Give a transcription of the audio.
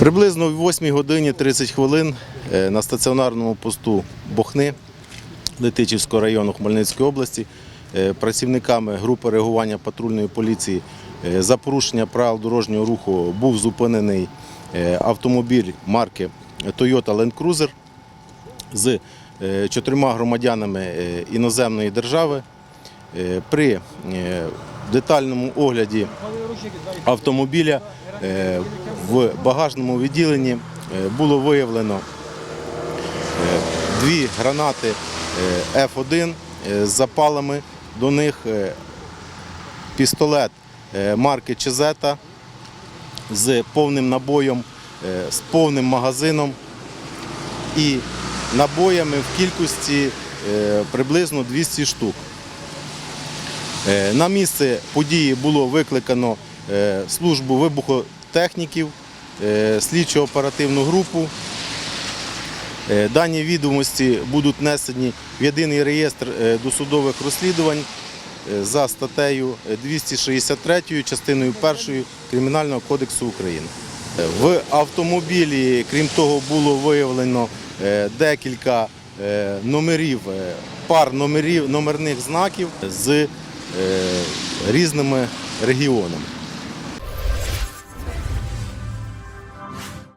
Приблизно о 8 годині 30 хвилин е, на стаціонарному посту Бохни Летичівського району Хмельницької області е, працівниками групи реагування патрульної поліції е, за порушення правил дорожнього руху був зупинений автомобіль марки Toyota Land Cruiser з чотирма громадянами іноземної держави. При детальному огляді автомобіля в багажному відділенні е, було виявлено е, дві гранати е, F1 е, з запалами. До них пістолет марки Чезета з повним набоєм, з повним магазином і набоями в кількості приблизно 200 штук. На місце події було викликано службу вибухотехніків, е, слідчо-оперативну групу. Е, Дані відомості будуть внесені в єдиний реєстр е, досудових розслідувань за статтею 263 частиною 1 Кримінального кодексу України. В автомобілі, крім того, було виявлено декілька номерів, пар номерів, номерних знаків з різними регіонами.